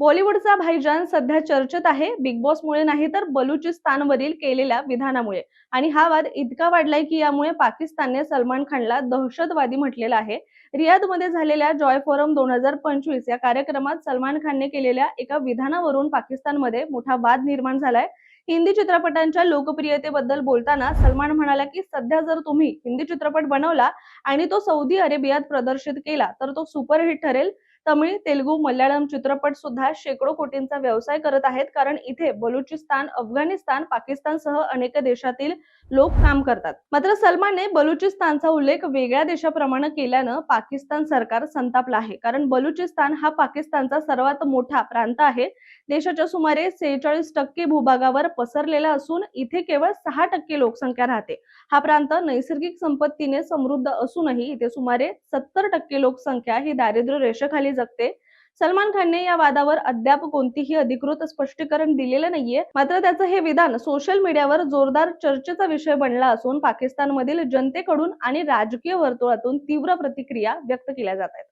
बॉलिवूडचा भाईजान सध्या चर्चेत आहे. बिग बॉसमुळे नाही तर बलुचिस्तानवरील केलेल्या विधानामुळे. आणि हा वाद इतका वाढलाय की यामुळे पाकिस्तानने सलमान खानला दहशतवादी म्हटलेला आहे. रियादमध्ये झालेल्या जॉय फोरम दोन हजार पंचवीस या कार्यक्रमात सलमान खानने केलेल्या एका विधानावरून पाकिस्तानमध्ये मोठा वाद निर्माण झालाय. हिंदी चित्रपटांच्या लोकप्रियतेबद्दल बोलताना सलमान म्हणाला की सध्या जर तुम्ही हिंदी चित्रपट बनवला आणि तो सौदी अरेबियात प्रदर्शित केला तर तो सुपरहिट ठरेल. तमिळ तेलुगू मल्याळम चित्रपट सुद्धा शेकडो कोटींचा व्यवसाय करत आहेत. कारण इथे बलुचिस्तान अफगाणिस्तान पाकिस्तानसह अनेक देशातील लोक काम करतात. मात्र सलमानने बलुचिस्तानचा उल्लेख वेगळ्या देशाप्रमाणे केल्यानं पाकिस्तान सरकार संतापला आहे. कारण बलुचिस्तान हा पाकिस्तानचा सर्वात मोठा प्रांत आहे. देशाच्या सुमारे सेहेचाळीस टक्के भूभागावर पसरलेला असून इथे केवळ सहा टक्के लोकसंख्या राहते. हा प्रांत नैसर्गिक संपत्तीने समृद्ध असूनही इथे सुमारे सत्तर टक्के लोकसंख्या ही दारिद्र्य रेषेखाली जगते. सलमान खानने या वादावर अद्याप कोणतीही अधिकृत स्पष्टीकरण दिलेलं नाहीये. मात्र त्याचं हे विधान सोशल मीडियावर जोरदार चर्चेचा विषय बनला असून पाकिस्तानमधील जनतेकडून आणि राजकीय वर्तुळातून तीव्र प्रतिक्रिया व्यक्त केल्या जात आहेत.